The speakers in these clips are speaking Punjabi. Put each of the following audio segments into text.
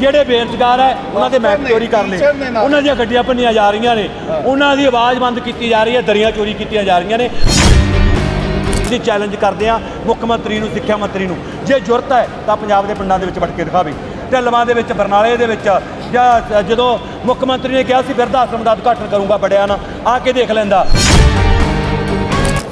ਜਿਹੜੇ ਬੇਰੁਜ਼ਗਾਰ ਹੈ ਉਹਨਾਂ ਦੇ ਮੈਪ ਚੋਰੀ ਕਰ ਲਏ। ਉਹਨਾਂ ਦੀਆਂ ਗੱਡੀਆਂ ਭੰਨੀਆਂ ਜਾ ਰਹੀਆਂ ਨੇ। ਉਹਨਾਂ ਦੀ ਆਵਾਜ਼ ਬੰਦ ਕੀਤੀ ਜਾ ਰਹੀ ਹੈ ਦਰੀਆਂ ਚੋਰੀ ਕੀਤੀਆਂ ਜਾ ਰਹੀਆਂ ਨੇ। ਅਸੀਂ ਚੈਲੰਜ ਕਰਦੇ ਹਾਂ ਮੁੱਖ ਮੰਤਰੀ ਨੂੰ ਸਿੱਖਿਆ ਮੰਤਰੀ ਨੂੰ। ਜੇ ਜ਼ਰੂਰਤ ਹੈ ਤਾਂ ਪੰਜਾਬ ਦੇ ਪਿੰਡਾਂ ਦੇ ਵਿੱਚ ਵੜ ਕੇ ਦਿਖਾਵੇ। ਢਿੱਲਵਾਂ ਦੇ ਵਿੱਚ ਬਰਨਾਲੇ ਦੇ ਵਿੱਚ ਜਾਂ ਜਦੋਂ ਮੁੱਖ ਮੰਤਰੀ ਨੇ ਕਿਹਾ ਸੀ ਬਿਰਧ ਆਸ਼ਰਮ ਦਾ ਉਦਘਾਟਨ ਕਰੂੰਗਾ ਬੜਿਆ ਨਾ ਆ ਕੇ ਦੇਖ ਲੈਂਦਾ।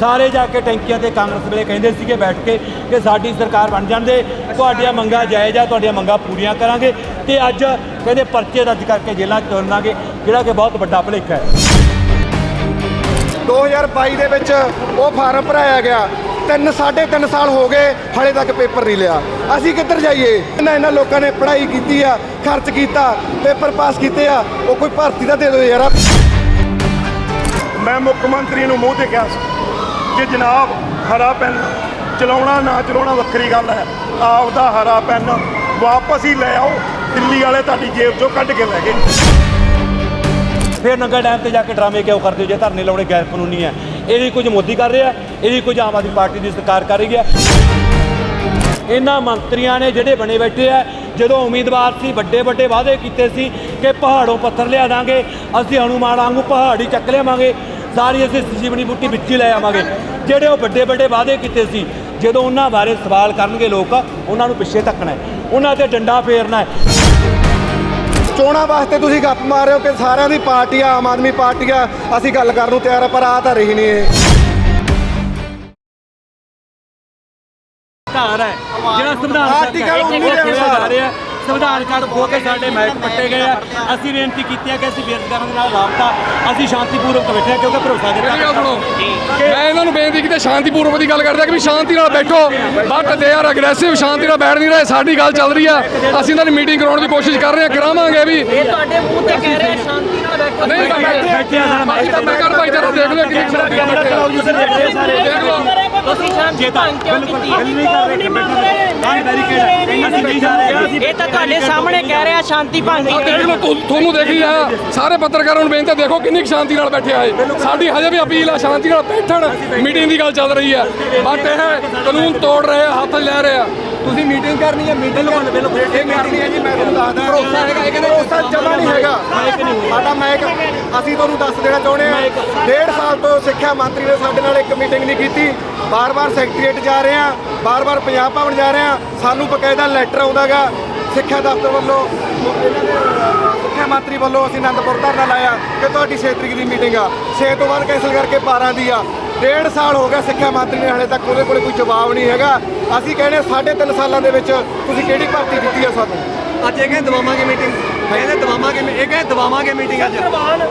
ਸਾਰੇ ਜਾ ਕੇ ਟੈਂਕੀਆਂ ਤੇ ਕਾਂਗਰਸ ਵੇਲੇ ਕਹਿੰਦੇ ਸੀਗੇ ਬੈਠ ਕੇ ਕਿ ਸਾਡੀ ਸਰਕਾਰ ਬਣ ਜਾਂਦੇ ਤੁਹਾਡੀਆਂ ਮੰਗਾਂ ਜਾਇਜ਼ ਆ ਤੁਹਾਡੀਆਂ ਮੰਗਾਂ ਪੂਰੀਆਂ ਕਰਾਂਗੇ ਤੇ ਅੱਜ ਕਹਿੰਦੇ ਪਰਚੇ ਦਰਜ ਕਰਕੇ ਜੇਲ੍ਹਾਂ 'ਚ ਤੋਰਨਾਂਗੇ ਜਿਹੜਾ ਕਿ ਬਹੁਤ ਵੱਡਾ ਭੁਲੇਖਾ ਹੈ। 2022 ਦੇ ਵਿੱਚ ਉਹ ਫਾਰਮ ਭਰਾਇਆ ਗਿਆ ਤਿੰਨ ਸਾਢੇ ਤਿੰਨ ਸਾਲ ਹੋ ਗਏ ਹਲੇ ਤੱਕ ਪੇਪਰ ਨਹੀਂ ਲਿਆ। ਅਸੀਂ ਕਿੱਧਰ ਜਾਈਏ? ਇਹਨਾਂ ਇਹਨਾਂ ਲੋਕਾਂ ਨੇ ਪੜ੍ਹਾਈ ਕੀਤੀ ਆ ਖਰਚ ਕੀਤਾ ਪੇਪਰ ਪਾਸ ਕੀਤੇ ਆ ਉਹ ਕੋਈ ਭਰਤੀ ਤਾਂ ਦੇ ਦਿਓ ਯਾਰ। ਮੈਂ ਮੁੱਖ ਮੰਤਰੀ ਨੂੰ ਮੂੰਹ ਤੇ ਕਿਹਾ ਸੀ। ਕਿ ਜਨਾਬ, ਹਰਾ ਪੈਨ ਚਲਾਉਣਾ ਨਾ ਚਲਾਉਣਾ ਵੱਖਰੀ ਗੱਲ ਹੈ। ਆਪਦਾ ਹਰਾ ਪੈਨ ਵਾਪਸ ਹੀ ਲੈ ਆਓ, ਦਿੱਲੀ ਵਾਲੇ ਤੁਹਾਡੀ ਜੇਬ ਚੋਂ ਕੱਢ ਕੇ ਲੈ ਗਏ। ਫਿਰ ਨੰਗਾ ਡੈਮ ਤੇ ਜਾ ਕੇ ਡਰਾਮੇ ਕਿਉਂ ਕਰਦੇ ਹੋ? ਜੇ ਧਰਨੇ ਲਾਉਣੇ ਗੈਰ ਕਾਨੂੰਨੀ ਹੈ। ਇਹਦੀ ਕੁਝ ਮੋਦੀ ਕਰ ਰਿਹਾ ਇਹਦੀ ਕੁਝ ਆਮ ਆਦਮੀ ਪਾਰਟੀ ਦੀ ਸਰਕਾਰ ਕਰ ਰਹੀ ਹੈ। ਇਹਨਾਂ ਮੰਤਰੀਆਂ ਨੇ ਜਿਹੜੇ ਬਣੇ ਬੈਠੇ ਆ, ਜਦੋਂ ਉਮੀਦਵਾਰ ਸੀ, ਵੱਡੇ ਵੱਡੇ ਵਾਅਦੇ ਕੀਤੇ ਸੀ ਕਿ ਪਹਾੜੋਂ ਪੱਥਰ ਲਿਆ ਦਾਂਗੇ, ਅਸੀਂ ਹਨੂਮਾਨ ਵਾਂਗੂ ਪਹਾੜੀ ਚੱਕ ਲਿਆਵਾਂਗੇ। ਸਾਰੀ ਅਸੀਂ ਜੀਵਨੀ ਬੂਟੀ ਵਿੱਚ ਹੀ ਲੈ ਆਵਾਂਗੇ। ਜਿਹੜੇ ਉਹ ਵੱਡੇ ਵੱਡੇ ਵਾਅਦੇ ਕੀਤੇ ਸੀ ਜਦੋਂ ਉਹਨਾਂ ਬਾਰੇ ਸਵਾਲ ਕਰਨਗੇ ਲੋਕ ਉਹਨਾਂ ਨੂੰ ਪਿੱਛੇ ਧੱਕਣਾ ਹੈ। ਉਹਨਾਂ ਤੇ ਡੰਡਾ ਫੇਰਨਾ ਹੈ। ਚੋਣਾਂ ਵਾਸਤੇ ਤੁਸੀਂ ਗੱਪ ਮਾਰ ਰਹੇ ਹੋ ਕਿ ਸਾਰਿਆਂ ਦੀ ਪਾਰਟੀ ਆ ਆਮ ਆਦਮੀ ਪਾਰਟੀ ਆ। ਅਸੀਂ ਗੱਲ ਕਰਨ ਨੂੰ ਤਿਆਰ ਆ ਪਰ ਆ ਤਾਂ ਰਹੀ ਨਹੀਂ ਇਹ। ਘਰ ਹੈ। ਜਿਹੜਾ ਸੰਵਿਧਾਨ ਆਰਟੀਕਲ ਉੱਨੀ ਦੇ ਅਨੁਸਾਰ। ਸੰਵਿਧਾਨ ਕਾਰਡ ਖੋ ਕੇ ਸਾਡੇ ਮੈਚ ਪੱਟੇ ਗਏ ਆ ਅਸੀਂ ਬੇਨਤੀ ਕੀਤੀ ਹੈ ਕਿ ਅਸੀਂ ਬੇਰੁਜ਼ਗਾਰਾਂ ਦੇ ਨਾਲ ਰਾਬਤਾ ਅਸੀਂ ਸ਼ਾਂਤੀਪੂਰਵਕ ਬੈਠੇ ਕਿਉਂਕਿ ਭਰੋਸਾ ਦਿੱਤਾ ਮੈਂ ਇਹਨਾਂ ਨੂੰ ਬੇਨਤੀ ਕੀਤੀ ਸ਼ਾਂਤੀਪੂਰਵਕ ਦੀ ਗੱਲ ਕਰਦੇ ਆ ਕਿ ਵੀ ਸ਼ਾਂਤੀ ਨਾਲ ਬੈਠੋ ਬਟ ਦੇ ਆਰ ਅਗਰੈਸਿਵ ਸ਼ਾਂਤੀ ਨਾਲ ਬੈਠ ਨਹੀਂ ਰਹੇ ਸਾਡੀ ਗੱਲ ਚੱਲ ਰਹੀ ਆ ਅਸੀਂ ਇਹਨਾਂ ਦੀ ਮੀਟਿੰਗ ਕਰਾਉਣ ਦੀ ਕੋਸ਼ਿਸ਼ ਕਰ ਰਹੇ ਹਾਂ ਕਰਾਵਾਂਗੇ ਵੀ ਇਹ ਤੁਹਾਡੇ ਮੂੰਹ ਤੇ ਕਹਿ ਰਹੇ ਆ, ਸ਼ਾਂਤੀ ਨਾਲ ਬੈਠੋ ਨਹੀਂ ਬੈਠੇ ਆ ਸਾਡਾ ਮੈਂ ਕਰ ਭਾਈ ਜਰਾ ਦੇਖ ਲਿਓ ਕਿੰਨੀ ਸ਼ਾਂਤੀ ਨਾਲ ਬੈਠੇ ਆ ਦੇਖ ਲਓ ਤੁਸੀਂ ਸ਼ਾਂਤੀ ਭੰਗ ਕਿਉਂ ਕੀਤੀ? ਨਹੀਂ ਕਰ ਰਹੇ ਹਾਂ ਬੈਰੀਕੇਡ ਅਸੀਂ ਨਹੀਂ ਜਾ ਰਹੇ ਇਹ ਤਾਂ ਤੁਹਾਡੇ ਸਾਹਮਣੇ ਕਹਿ ਰਿਹਾ ਸ਼ਾਂਤੀ ਭੰਗ ਆ ਕੀਤੀ ਦੇਖ ਲਓ ਤੁ- ਤੁਹਾਨੂੰ ਦੇਖ ਹੀ ਆ ਸਾਰੇ ਪੱਤਰਕਾਰਾਂ ਨੂੰ ਬੇਨਤੀ ਆ, ਦੇਖੋ ਕਿੰਨੀ ਕੁ ਸ਼ਾਂਤੀ ਨਾਲ ਬੈਠੇ ਆਏ ਸਾਡੀ ਹਜੇ ਵੀ ਅਪੀਲ ਆ ਸ਼ਾਂਤੀ ਨਾਲ ਬੈਠਣ। ਮੀਟਿੰਗ ਦੀ ਗੱਲ ਚੱਲ ਰਹੀ ਹੈ ਬਟ ਇਹ ਕਾਨੂੰਨ ਤੋੜ ਰਹੇ ਆ ਹੱਥ ਲੈ ਰਹੇ ਆ। ਤੁਸੀਂ ਮੀਟਿੰਗ ਕਰਨੀ ਹੈ ਮੀਟਿੰਗ ਬਿਲਕੁਲ ਇਹ ਕਰਨੀ ਹੈ ਜੀ ਮੈਂ ਤੁਹਾਨੂੰ ਦੱਸਦਾ। ਭਰੋਸਾ ਹੈਗਾ ਇਹ ਕਹਿੰਦੇ ਭਰੋਸਾ ਜਮਾ ਨਹੀਂ ਹੈਗਾ। ਸਾਡਾ ਮੈਕ ਅਸੀਂ ਤੁਹਾਨੂੰ ਦੱਸ ਦੇਣਾ ਚਾਹੁੰਦੇ ਹਾਂ ਡੇਢ ਸਾਲ ਤੋਂ ਸਿੱਖਿਆ ਮੰਤਰੀ ਨੇ ਸਾਡੇ ਨਾਲ ਇੱਕ ਮੀਟਿੰਗ ਨਹੀਂ ਕੀਤੀ। ਬਾਰ-ਬਾਰ ਸੈਕਟਰੀਏਟ ਜਾ ਰਹੇ ਹਾਂ, ਬਾਰ-ਬਾਰ ਪੰਜਾਬ ਭਵਨ ਜਾ ਰਹੇ ਹਾਂ। ਸਾਨੂੰ ਬਕਾਇਦਾ ਲੈਟਰ ਆਉਂਦਾਗਾ ਸਿੱਖਿਆ ਦਫ਼ਤਰ ਵੱਲੋਂ। ਇਹਨਾਂ ਦੇ ਸਿੱਖਿਆ ਮੰਤਰੀ ਵੱਲੋਂ ਅਸੀਂ ਆਨੰਦਪੁਰ ਧਰਨਾ ਲਾਇਆ ਕਿ ਤੁਹਾਡੀ 6 ਤਰੀਕ ਦੀ ਮੀਟਿੰਗ ਆ। 6 ਤੋਂ ਬਾਅਦ ਕੈਂਸਲ ਕਰਕੇ 12 ਦੀ ਆ। ਡੇਢ ਸਾਲ ਹੋ ਗਿਆ ਸਿੱਖਿਆ ਮੰਤਰੀ ਨੇ ਹਾਲੇ ਤੱਕ ਉਹਦੇ ਕੋਲੇ ਕੋਈ ਜਵਾਬ ਨਹੀਂ ਹੈਗਾ। ਅਸੀਂ ਕਹਿੰਦੇ ਸਾਢੇ ਤਿੰਨ ਸਾਲਾਂ ਦੇ ਵਿੱਚ ਤੁਸੀਂ ਕਿਹੜੀ ਭਰਤੀ ਦਿੱਤੀ ਆ ਸਾਨੂੰ? ਅੱਜ ਇਹ ਕਹਿੰਦੇ ਦਵਾਵਾਂਗੇ ਮੀਟਿੰਗ। ਕਹਿੰਦੇ ਦਵਾਵਾਂਗੇ ਮੀ- ਇਹ ਕਹਿੰਦੇ ਦਵਾਵਾਂਗੇ ਮੀਟਿੰਗ ਅੱਜ।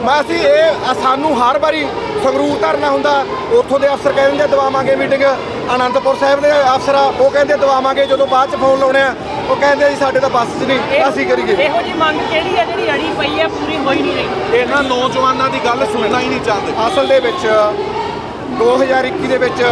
ਮੈਂ ਅਸੀਂ ਇਹ ਸਾਨੂੰ ਹਰ ਵਾਰੀ ਸੰਗਰੂਰ ਧਰਨਾ ਹੁੰਦਾ ਉੱਥੋਂ ਦੇ ਅਫਸਰ ਕਹਿੰਦੇ ਆ ਦਵਾਵਾਂਗੇ ਮੀਟਿੰਗ ਆਨੰਦਪੁਰ ਸਾਹਿਬ ਦੇ ਅਫਸਰ ਆ ਉਹ ਕਹਿੰਦੇ ਦਵਾਵਾਂਗੇ ਜਦੋਂ ਬਾਅਦ ਚ ਫੋਨ ਲਾਉਣੇ ਆ ਉਹ ਕਹਿੰਦੇ ਜੀ ਸਾਡੇ ਤਾਂ ਬੱਸ 'ਚ ਨਹੀਂ ਅਸੀਂ ਕਰੀਏ। ਇਹੋ ਜੀ ਮੰਗ ਕਿਹੜੀ ਹੈ ਜਿਹੜੀ ਅੜੀ ਪਈ ਹੈ ਪੂਰੀ ਹੋਈ ਨਹੀਂ ਰਹੀ? ਇਹਨਾਂ ਨੌਜਵਾਨਾਂ ਦੀ ਗੱਲ ਸੁਣਨਾ ਹੀ ਨਹੀਂ ਚਾਹੁੰਦੇ। ਅਸਲ ਦੇ ਵਿੱਚ 2021 ਦੇ ਵਿੱਚ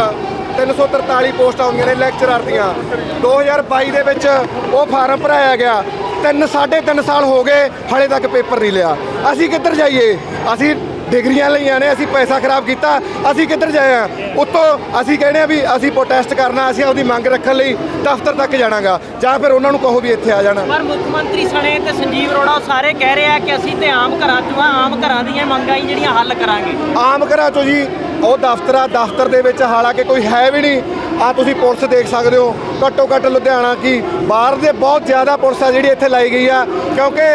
343 ਪੋਸਟਾਂ ਆਉਂਦੀਆਂ ਨੇ ਲੈਕਚਰਰ ਦੀਆਂ। 2022 ਦੇ ਵਿੱਚ ਉਹ ਫਾਰਮ ਭਰਾਇਆ ਗਿਆ। ਤਿੰਨ ਸਾਢੇ ਤਿੰਨ ਸਾਲ ਹੋ ਗਏ ਹਲੇ ਤੱਕ ਪੇਪਰ ਨਹੀਂ ਲਿਆ। ਅਸੀਂ ਕਿੱਧਰ ਜਾਈਏ? ਅਸੀਂ ਡਿਗਰੀਆਂ ਲਈਆਂ ਨੇ ਅਸੀਂ ਪੈਸਾ ਖਰਾਬ ਕੀਤਾ ਅਸੀਂ ਕਿੱਧਰ ਜਾਏ ਆ? ਉੱਤੋਂ ਅਸੀਂ ਕਹਿੰਦੇ ਆ ਵੀ ਅਸੀਂ ਪ੍ਰੋਟੈਸਟ ਕਰਨਾ ਅਸੀਂ ਆਪਦੀ ਮੰਗ ਰੱਖਣ ਲਈ ਦਫ਼ਤਰ ਤੱਕ ਜਾਣਾਗਾ। ਜਾਂ ਫਿਰ ਉਹਨਾਂ ਨੂੰ ਕਹੋ ਵੀ ਇੱਥੇ ਆ ਜਾਣਾ। ਪਰ ਮੁੱਖ ਮੰਤਰੀ ਸਣੇ ਤੇ ਸੰਜੀਵ ਉਹ ਸਾਰੇ ਕਹਿ ਰਹੇ ਆ ਕਿ ਅਸੀਂ ਤੇ ਆਮ ਘਰਾਂ ਚੋਂ ਆ ਆਮ ਘਰਾਂ ਦੀਆਂ ਮੰਗਾਂ ਹੀ ਜਿਹੜੀਆਂ ਹੱਲ ਕਰਾਂਗੇ। ਆਮ ਘਰਾਂ ਚੋਂ ਜੀ ਉਹ ਦਫ਼ਤਰ ਦਫ਼ਤਰ ਦੇ ਵਿੱਚ ਹਾਲਾਂਕਿ ਕੋਈ ਹੈ ਵੀ ਨਹੀਂ ਆ ਤੁਸੀਂ ਪੁਲਿਸ ਦੇਖ ਸਕਦੇ ਹੋ ਘੱਟੋ ਘੱਟ ਲੁਧਿਆਣਾ ਕੀ ਬਾਹਰ ਦੇ ਬਹੁਤ ਜ਼ਿਆਦਾ ਪੁਲਿਸ ਆ ਜਿਹੜੀ ਇੱਥੇ ਲਾਈ ਗਈ ਆ ਕਿਉਂਕਿ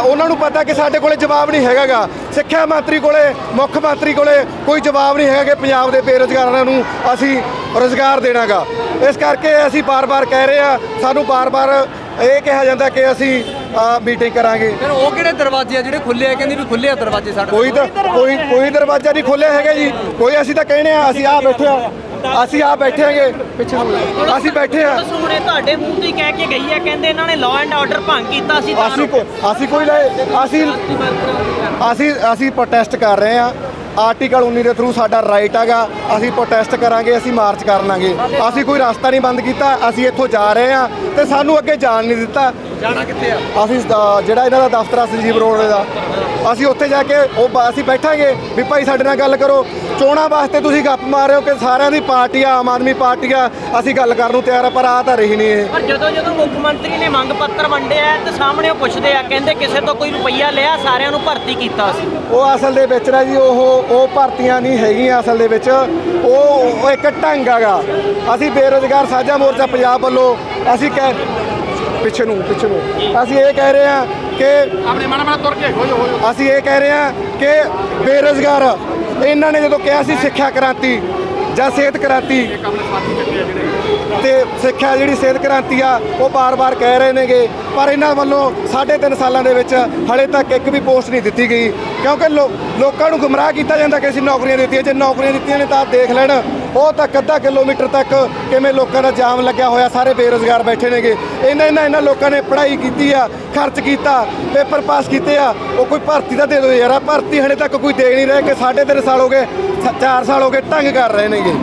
ਉਹਨਾਂ ਨੂੰ ਪਤਾ ਕਿ ਸਾਡੇ ਕੋਲੇ ਜਵਾਬ ਨਹੀਂ ਹੈਗਾਗਾ। ਸਿੱਖਿਆ ਮੰਤਰੀ ਕੋਲੇ ਮੁੱਖ ਮੰਤਰੀ ਕੋਲੇ ਕੋਈ ਜਵਾਬ ਨਹੀਂ ਹੈਗਾ ਕਿ ਪੰਜਾਬ ਦੇ ਬੇਰੁਜ਼ਗਾਰਾਂ ਨੂੰ ਅਸੀਂ ਰੋਜ਼ਗਾਰ ਦੇਣਾਗਾ। ਇਸ ਕਰਕੇ ਅਸੀਂ ਬਾਰ-ਬਾਰ ਕਹਿ ਰਹੇ ਆ ਸਾਨੂੰ ਬਾਰ-ਬਾਰ ਇਹ ਕਿਹਾ ਜਾਂਦਾ ਕਿ ਅਸੀਂ ਮੀਟਿੰਗ ਕਰਾਂਗੇ। ਫਿਰ ਉਹ ਕਿਹੜੇ ਦਰਵਾਜ਼ੇ ਆ ਜਿਹੜੇ ਖੁੱਲੇ ਆ? ਕਹਿੰਦੇ ਵੀ ਖੁੱਲੇ ਆ ਦਰਵਾਜ਼ੇ ਸਾਡੇ ਕੋਈ ਕੋਈ ਕੋਈ ਦਰਵਾਜ਼ਾ ਨਹੀਂ ਖੋਲਿਆ ਹੈਗਾ ਜੀ। ਕੋਈ ਅਸੀਂ ਤਾਂ ਕਹਿੰਦੇ ਆ ਅਸੀਂ ਆ ਬੈਠੇ ਆ। ਅਸੀਂ ਆ ਬੈਠੇ ਹੈਗੇ ਪਿੱਛੇ ਨੂੰ। ਅਸੀਂ ਬੈਠੇ ਆ ਪੁਲਿਸ ਹੁਣੇ ਤੁਹਾਡੇ ਮੂੰਹ ਤੇ ਹੀ ਕਹਿ ਕੇ ਗਈ ਹੈ ਕਹਿੰਦੇ ਇਹਨਾਂ ਨੇ ਲਾਅ ਐਂਡ ਆਰਡਰ ਭੰਗ ਕੀਤਾ ਸੀ ਤਾਂ ਅਸੀਂ ਕੋ ਅਸੀਂ ਕੋਈ ਲੈ ਅਸੀਂ ਅਸੀਂ ਅਸੀਂ ਪ੍ਰੋਟੈਸਟ ਕਰ। ਰਹੇ ਆ ਆਰਟੀਕਲ 19 ਦੇ ਥਰੂ ਸਾਡਾ ਰਾਈਟ ਹੈਗਾ। ਅਸੀਂ ਪ੍ਰੋਟੈਸਟ ਕਰਾਂਗੇ ਅਸੀਂ ਮਾਰਚ ਕਰ ਲਾਂਗੇ। ਅਸੀਂ ਕੋਈ ਰਸਤਾ ਨਹੀਂ ਬੰਦ ਕੀਤਾ। ਅਸੀਂ ਇੱਥੋਂ ਜਾ ਰਹੇ ਆ ਤੇ ਸਾਨੂੰ ਅੱਗੇ ਜਾਣ ਨਹੀਂ ਦਿੱਤਾ। ਜਾਣਾ ਕਿੱਥੇ ਆ? ਅਸੀਂ ਜਿਹੜਾ ਇਹਨਾਂ ਦਾ ਦਫ਼ਤਰ ਆ ਸੰਜੀਵ ਰੋਡ ਦਾ। ਅਸੀਂ ਉੱਥੇ ਜਾ ਕੇ ਉਹ ਬ- ਅਸੀਂ ਬੈਠਾਂਗੇ ਵੀ ਭਾਈ ਸਾਡੇ ਨਾਲ ਗੱਲ ਕਰੋ। ਚੋਣਾਂ ਵਾਸਤੇ ਤੁਸੀਂ ਗੱਪ ਮਾਰ ਰਹੇ ਹੋ ਕਿ ਸਾਰਿਆਂ ਦੀ ਪਾਰਟੀ ਆ ਆਮ ਆਦਮੀ ਪਾਰਟੀ ਆ ਅਸੀਂ ਗੱਲ ਕਰਨ ਨੂੰ ਤਿਆਰ ਆ ਪਰ ਆ ਤਾਂ ਰਹੀ ਨਹੀਂ ਇਹ। ਪਰ ਜਦੋਂ ਜਦੋਂ ਮੁੱਖ ਮੰਤਰੀ ਨੇ ਮੰਗ ਪੱਤਰ ਵੰਡਿਆ ਤੇ ਸਾਹਮਣੇ ਉਹ ਪੁੱਛਦੇ ਆ ਕਹਿੰਦੇ ਕਿਸੇ ਤੋਂ ਕੋਈ ਰੁਪਈਆ ਲਿਆ ਸਾਰਿਆਂ ਨੂੰ ਭਰਤੀ ਕੀਤਾ ਸੀ। ਉਹ ਅਸਲ ਦੇ ਵਿੱਚ ਨਾ ਜੀ ਉਹ ਉਹ ਭਰਤੀਆਂ ਨਹੀਂ ਹੈਗੀਆਂ ਅਸਲ ਦੇ ਵਿੱਚ। ਉਹ ਉਹ ਇੱਕ ਢੰਗ ਹੈਗਾ। ਅਸੀਂ ਬੇਰੋਜ਼ਗਾਰ ਸਾਂਝਾ ਮੋਰਚਾ ਪੰਜਾਬ ਵੱਲੋਂ ਅਸੀਂ ਕਹਿ ਪਿੱਛੇ ਨੂੰ ਪਿੱਛੇ ਨੂੰ। ਅਸੀਂ ਇਹ ਕਹਿ ਰਹੇ ਹਾਂ ਕਿ ਆਪਣੇ ਮਾੜਾ ਮਾੜਾ ਤੁਰ ਕੇ ਹੋ ਜਾ ਹੋ ਜਾ ਅਸੀਂ ਇਹ ਕਹਿ ਰਹੇ ਹਾਂ ਕਿ ਬੇਰੋਜ਼ਗਾਰ ਇਹਨਾਂ ਨੇ ਜਦੋਂ ਕਿਹਾ ਸੀ ਸਿੱਖਿਆ ਕ੍ਰਾਂਤੀ ਜਾਂ ਸਿਹਤ ਕ੍ਰਾਂਤੀ ਤੇ ਸਿੱਖਿਆ ਜਿਹੜੀ ਸਿਹਤ ਕ੍ਰਾਂਤੀ ਆ, ਉਹ ਬਾਰ-ਬਾਰ ਕਹਿ ਰਹੇ ਨੇਗੇ। ਪਰ ਇਹਨਾਂ ਵੱਲੋਂ ਸਾਢੇ ਤਿੰਨ ਸਾਲਾਂ ਦੇ ਵਿੱਚ ਹਲੇ ਤੱਕ ਇੱਕ ਵੀ ਪੋਸਟ ਨਹੀਂ ਦਿੱਤੀ ਗਈ। ਕਿਉਂਕਿ ਲੋਕਾਂ ਨੂੰ ਗੁੰਮਰਾਹ ਕੀਤਾ ਜਾਂਦਾ ਕਿ ਅਸੀਂ ਨੌਕਰੀਆਂ ਦਿੱਤੀਆਂ, ਜੇ ਨੌਕਰੀਆਂ ਦਿੱਤੀਆਂ ਨੇ ਤਾਂ ਦੇਖ ਲੈਣ। ਉਹ ਤਾਂ ਅੱਧਾ ਕਿਲੋਮੀਟਰ ਤੱਕ ਕਿਵੇਂ ਲੋਕਾਂ ਦਾ ਜਾਮ ਲੱਗਿਆ ਹੋਇਆ, ਸਾਰੇ ਬੇਰੋਜ਼ਗਾਰ ਬੈਠੇ ਨੇਗੇ। ਇਹਨਾਂ ਇਹਨਾਂ ਇਹਨਾਂ ਲੋਕਾਂ ਨੇ ਪੜ੍ਹਾਈ ਕੀਤੀ ਆ, ਖਰਚ ਕੀਤਾ, ਪੇਪਰ ਪਾਸ ਕੀਤੇ ਆ, ਉਹ ਕੋਈ ਭਰਤੀ ਤਾਂ ਦੇ ਦਿਓ ਯਾਰ ਭਰਤੀ ਹਲੇ ਤੱਕ ਕੋਈ ਦੇ ਨਹੀਂ ਰਿਹਾ ਕਿ ਸਾਢੇ ਤਿੰਨ ਸਾਲ ਹੋ ਗਏ 4 ਸਾਲ ਹੋ ਗਏ ਢੰਗ ਕਰ ਰਹੇ ਨੇਗੇ।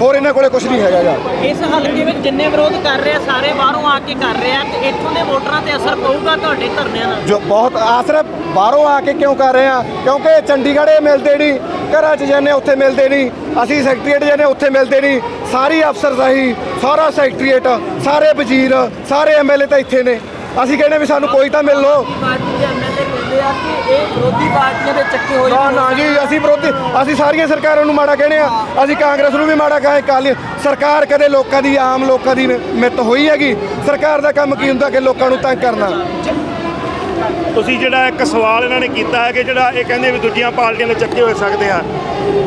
ਹੋਰ ਇਹਨਾਂ ਕੋਲੇ ਕੁਝ ਨਹੀਂ ਹੈਗਾ ਗਾ। ਇਸ ਹਲਕੇ ਵਿੱਚ ਜਿੰਨੇ ਵਿਰੋਧ ਕਰ ਰਹੇ ਆ ਸਾਰੇ ਬਾਹਰੋਂ ਆ ਕੇ ਕਰ ਰਹੇ ਆ ਤੇ ਇੱਥੋਂ ਦੇ ਵੋਟਰਾਂ ਤੇ ਅਸਰ ਪਊਗਾ ਤੁਹਾਡੇ ਧਰਨਿਆਂ ਦਾ ਜੋ ਬਹੁਤ ਆਸਰਾ ਬਾਹਰੋਂ ਆ ਕੇ ਕਿਉਂ ਕਰ ਰਹੇ ਆ? ਕਿਉਂਕਿ ਚੰਡੀਗੜ੍ਹ ਇਹ ਮਿਲਦੇ ਨਹੀਂ ਘਰਾਂ 'ਚ ਜਾਂਦੇ ਉੱਥੇ ਮਿਲਦੇ ਨਹੀਂ ਅਸੀਂ ਸੈਕਟਰੀਏਟ ਜਾਂਦੇ ਉੱਥੇ ਮਿਲਦੇ ਨਹੀਂ ਸਾਰੀ ਅਫਸਰਸ਼ਾਹੀ ਸਾਰਾ ਸੈਕਟਰੀਏਟ ਸਾਰੇ ਵਜ਼ੀਰ ਸਾਰੇ ਐਮਐਲਏ ਤਾਂ ਇੱਥੇ ਨੇ। ਅਸੀਂ ਕਹਿੰਦੇ ਵੀ ਸਾਨੂੰ ਕੋਈ ਤਾਂ ਮਿਲ ਲੋ ਪਾਰਟੀ ਦੇ ਐਮਐਲਏ ਕਹਿੰਦੇ ਆ ਕਿ ਇਹ ਵਿਰੋਧੀ ਪਾਰਟੀਆਂ ਦੇ ਚੱਕੇ ਹੋਏ ਨਾ ਨਾ ਜੀ ਅਸੀਂ ਵਿਰੋਧੀ ਅਸੀਂ ਸਾਰੀਆਂ ਸਰਕਾਰਾਂ ਨੂੰ ਮਾੜਾ ਕਹਿੰਦੇ ਆ। ਅਸੀਂ ਕਾਂਗਰਸ ਨੂੰ ਵੀ ਮਾੜਾ ਕਹੇ ਕਾਲੀ ਸਰਕਾਰ ਕਦੇ ਲੋਕਾਂ ਦੀ ਆਮ ਲੋਕਾਂ ਦੀ ਮਿੱਤ ਹੋਈ ਹੈਗੀ। ਸਰਕਾਰ ਦਾ ਕੰਮ ਕੀ ਹੁੰਦਾ ਕਿ ਲੋਕਾਂ ਨੂੰ ਤੰਗ ਕਰਨਾ? ਤੁਸੀਂ ਜਿਹੜਾ ਇੱਕ ਸਵਾਲ ਇਹਨਾਂ ਨੇ ਕੀਤਾ ਹੈ ਕਿ ਜਿਹੜਾ ਇਹ ਕਹਿੰਦੇ ਵੀ ਦੂਜੀਆਂ ਪਾਰਟੀਆਂ ਦੇ ਚੱਕੇ ਹੋ ਸਕਦੇ ਆ।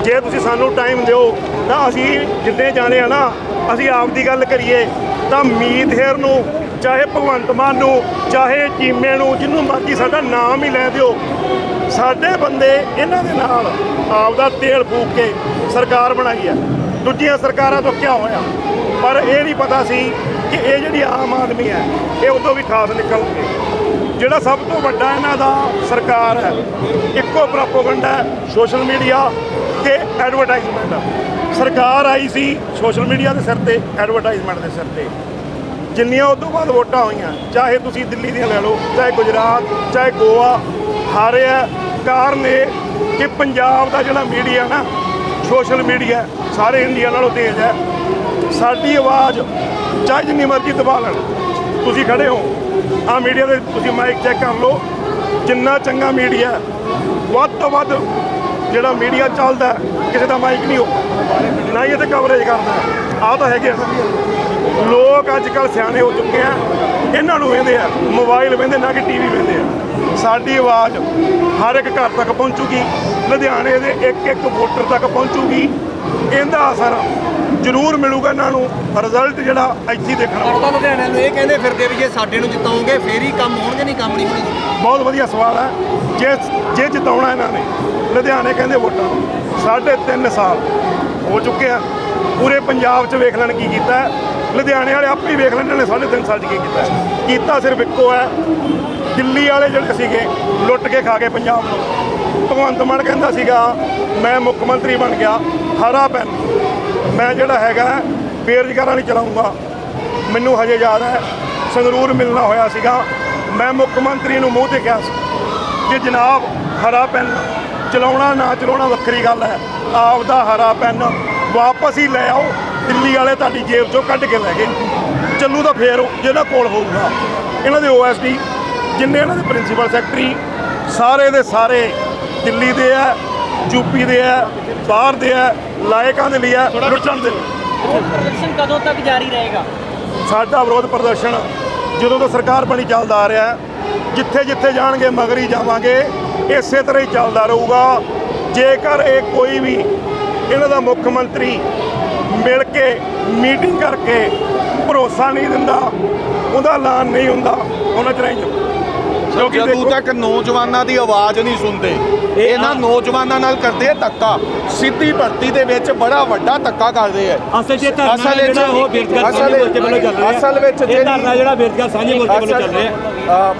ਜੇ ਤੁਸੀਂ ਸਾਨੂੰ ਟਾਈਮ ਦਿਓ ਤਾਂ ਅਸੀਂ ਜਿੰਨੇ ਜਾਣੇ ਆ ਨਾ ਅਸੀਂ ਆਪ ਦੀ ਗੱਲ ਕਰੀਏ ਤਾਂ ਮੀਤ ਹੇਰ ਨੂੰ ਚਾਹੇ ਭਗਵੰਤ ਮਾਨ ਨੂੰ, ਚਾਹੇ ਚੀਮੇ ਨੂੰ, ਜਿਹਨੂੰ ਮਰਜ਼ੀ ਸਾਡਾ ਨਾਮ ਹੀ ਲੈ ਦਿਓ, ਸਾਡੇ ਬੰਦੇ ਇਹਨਾਂ ਦੇ ਨਾਲ ਆਪਦਾ ਤੇਲ ਫੂਕ ਕੇ ਸਰਕਾਰ ਬਣਾਈ ਆ ਦੂਜੀਆਂ ਸਰਕਾਰਾਂ ਤੋਂ ਕਿਆ ਹੋਇਆ? ਪਰ ਇਹ ਨਹੀਂ ਪਤਾ ਸੀ ਕਿ ਇਹ ਜਿਹੜੀ ਆਮ ਆਦਮੀ ਹੈ, ਇਹ ਉਦੋਂ ਵੀ ਖਾਸ ਨਿਕਲਣਗੇ। ਜਿਹੜਾ ਸਭ ਤੋਂ ਵੱਡਾ ਇਹਨਾਂ ਦਾ ਸਰਕਾਰ ਹੈ, ਇੱਕੋ ਪ੍ਰੋਪਗੈਂਡਾ ਹੈ ਸੋਸ਼ਲ ਮੀਡੀਆ ਤੇ ਐਡਵਰਟਾਈਜ਼ਮੈਂਟ ਸਰਕਾਰ ਆਈ ਸੀ ਸੋਸ਼ਲ ਮੀਡੀਆ ਦੇ ਸਿਰ ਤੇ ਐਡਵਰਟਾਈਜ਼ਮੈਂਟ ਦੇ ਸਿਰ ਤੇ। ਜਿੰਨੀਆਂ ਉਸ ਤੋਂ ਬਾਅਦ ਵੋਟਾਂ ਹੋਈਆਂ, ਚਾਹੇ ਤੁਸੀਂ ਦਿੱਲੀ ਦੀਆਂ ਲੈ ਲਓ, ਚਾਹੇ ਗੁਜਰਾਤ, ਚਾਹੇ ਗੋਆ, ਹਾਰਿਆ, ਕਾਰਨ ਇਹ ਕਿ ਪੰਜਾਬ ਦਾ ਜਿਹੜਾ ਮੀਡੀਆ ਨਾ, ਸੋਸ਼ਲ ਮੀਡੀਆ ਸਾਰੇ ਇੰਡੀਆ ਨਾਲੋਂ ਤੇਜ਼ ਹੈ। ਸਾਡੀ ਆਵਾਜ਼ ਚਾਹੇ ਜਿੰਨੀ ਮਰਜ਼ੀ ਦਬਾ ਲੈਣ। ਤੁਸੀਂ ਖੜੇ ਹੋ ਆ ਮੀਡੀਆ ਦੇ ਤੁਸੀਂ ਮਾਈਕ ਚੈੱਕ ਕਰ ਲਓ। ਜਿੰਨਾ ਚੰਗਾ ਮੀਡੀਆ, ਵੱਧ ਤੋਂ ਵੱਧ ਜਿਹੜਾ ਮੀਡੀਆ ਚੱਲਦਾ, ਕਿਸੇ ਦਾ ਮਾਈਕ ਨਹੀਂ ਹੋ, ਨਾ ਹੀ ਇਹ ਤੇ ਕਵਰੇਜ ਕਰਦਾ। ਆ ਤਾਂ ਹੈਗੇ ਆ। ਲੋਕ ਅੱਜ ਕੱਲ ਸਿਆਣੇ ਹੋ ਚੁੱਕੇ ਆ। ਇਹਨਾਂ ਨੂੰ ਵੇਂਦੇ ਆ ਮੋਬਾਈਲ ਵੇਂਦੇ ਨਾ ਕਿ ਟੀਵੀ ਵੇਂਦੇ ਆ। ਸਾਡੀ ਆਵਾਜ਼ ਹਰ ਇੱਕ ਘਰ ਤੱਕ ਪਹੁੰਚੂਗੀ। ਲੁਧਿਆਣੇ ਦੇ ਇੱਕ ਇੱਕ ਵੋਟਰ ਤੱਕ ਪਹੁੰਚੂਗੀ। ਇਹਦਾ ਅਸਰ ਜ਼ਰੂਰ ਮਿਲੂਗਾ ਇਹਨਾਂ ਨੂੰ। ਰਿਜ਼ਲਟ ਜਿਹੜਾ ਇੱਥੇ ਦੇਖਣਾ ਤਾਂ ਲੁਧਿਆਣੇ ਨੂੰ ਇਹ ਕਹਿੰਦੇ ਫਿਰਦੇ ਵੀ ਜੇ ਸਾਡੇ ਨੂੰ ਜਿਤਾਉਂਗੇ ਫੇਰ ਹੀ ਕੰਮ ਹੋਣਗੇ ਨਹੀਂ ਕੰਮ ਨਹੀਂ ਹੋਣਗੇ ਬਹੁਤ ਵਧੀਆ ਸਵਾਲ ਹੈ ਜੇ ਜੇ ਜਿਤਾਉਣਾ ਇਹਨਾਂ ਨੇ ਲੁਧਿਆਣੇ ਕਹਿੰਦੇ ਵੋਟਾਂ। ਸਾਢੇ ਤਿੰਨ ਸਾਲ ਹੋ ਚੁੱਕੇ ਆ। ਪੂਰੇ ਪੰਜਾਬ 'ਚ ਵੇਖ ਲੈਣ ਕੀ ਕੀਤਾ। ਲੁਧਿਆਣੇ ਵਾਲੇ ਆਪੇ ਹੀ ਵੇਖ ਲੈਂਦੇ ਨੇ ਸਾਢੇ ਤਿੰਨ ਸਾਲ 'ਚ ਕੀ ਕੀਤਾ ਕੀਤਾ ਸਿਰਫ ਇੱਕੋ ਹੈ। ਦਿੱਲੀ ਵਾਲੇ ਜਿਹੜੇ ਸੀਗੇ, ਲੁੱਟ ਕੇ ਖਾ ਗਏ ਪੰਜਾਬ ਨੂੰ। ਭਗਵੰਤ ਮਾਨ ਕਹਿੰਦਾ ਸੀਗਾ, ਮੈਂ ਮੁੱਖ ਮੰਤਰੀ ਬਣ ਗਿਆ, ਹਰਾ ਪੈਨ ਮੈਂ ਜਿਹੜਾ ਹੈਗਾ, ਬੇਰੁਜ਼ਗਾਰਾਂ ਨਹੀਂ ਚਲਾਉਂਗਾ। ਮੈਨੂੰ ਹਜੇ ਯਾਦ ਹੈ, ਸੰਗਰੂਰ ਮਿਲਣਾ ਹੋਇਆ ਸੀਗਾ। ਮੈਂ ਮੁੱਖ ਮੰਤਰੀ ਨੂੰ ਮੂੰਹ ਤੇ ਕਿਹਾ ਸੀ ਕਿ ਜਨਾਬ, ਹਰਾ ਪੈਨ, ਚਲਾਉਣਾ ਨਾ ਚਲਾਉਣਾ ਵੱਖਰੀ ਗੱਲ ਹੈ। ਆਪ ਦਾ ਹਰਾ ਪੈਨ ਵਾਪਸ ਹੀ ਲੈ ਆਓ। ਦਿੱਲੀ ਵਾਲੇ ਤੁਹਾਡੀ ਜੇਬ ਚੋਂ ਕੱਢ ਕੇ ਲੈ ਗਏ। ਚੱਲੂ ਤਾਂ ਫੇਰ ਜਿਹਨਾਂ ਕੋਲ ਹੋਊਗਾ। ਇਹਨਾਂ ਦੇ ਓਐਸਡੀ ਜਿੰਨੇ ਇਹਨਾਂ ਦੇ ਪ੍ਰਿੰਸੀਪਲ ਸੈਕਟਰੀ ਸਾਰੇ ਦੇ ਸਾਰੇ ਦਿੱਲੀ ਦੇ ਆ ਯੂਪੀ ਦੇ ਆ ਬਾਹਰ ਦੇ ਆ ਲਾਇਕਾਂ ਦੇ ਲਈ ਆ ਲੁੱਟਣ ਦੇ ਪ੍ਰਦਰਸ਼ਨ ਕਦੋਂ ਤੱਕ ਜਾਰੀ ਰਹੇਗਾ? ਸਾਡਾ ਵਿਰੋਧ ਪ੍ਰਦਰਸ਼ਨ ਜਦੋਂ ਤੋਂ ਸਰਕਾਰ ਬਣੀ ਚੱਲਦਾ ਆ ਰਿਹਾ ਜਿੱਥੇ ਜਿੱਥੇ ਜਾਣਗੇ ਮਗਰ ਜਾਵਾਂਗੇ ਇਸੇ ਤਰ੍ਹਾਂ ਹੀ ਚੱਲਦਾ ਰਹੂਗਾ। ਜੇਕਰ ਇਹ ਕੋਈ ਵੀ ਇਹਨਾਂ ਦਾ ਮੁੱਖ ਮੰਤਰੀ ਮਿਲ ਕੇ ਮੀਟਿੰਗ ਕਰਕੇ ਭਰੋਸਾ ਨਹੀਂ ਦਿੰਦਾ ਉਹਦਾ ਐਲਾਨ ਨਹੀਂ ਹੁੰਦਾ ਉਹਨਾਂ ਚ ਨਹੀਂ ਕਿਉਂਕਿ ਜਦੋਂ ਤੱਕ ਨੌਜਵਾਨਾਂ ਦੀ ਆਵਾਜ਼ ਨਹੀਂ ਸੁਣਦੇ ਇਹਨਾਂ ਨੌਜਵਾਨਾਂ ਨਾਲ ਕਰਦੇ ਆ ਧੱਕਾ। ਸਿੱਧੀ ਭਰਤੀ ਦੇ ਵਿੱਚ ਬੜਾ ਵੱਡਾ ਧੱਕਾ ਕਰਦੇ ਆ। ਅਸਲ ਧਰਨਾ ਵਿੱਚ- ਜਿਹੜਾ ਉਹ ਬੇਰੁਜ਼ਗਾਰ ਸਾਂਝੇ ਮੋਰਚੇ ਵੱਲੋਂ ਚੱਲ ਰਿਹਾ। ਅਸਲ ਵਿੱਚ ਇਹ ਜਿਹੜੀ- ਧਰਨਾ ਜਿਹੜਾ ਬੇਰੁਜ਼ਗਾਰ ਸਾਂਝੇ ਮੋਰਚੇ ਵੱਲੋਂ ਚੱਲ ਰਿਹਾ।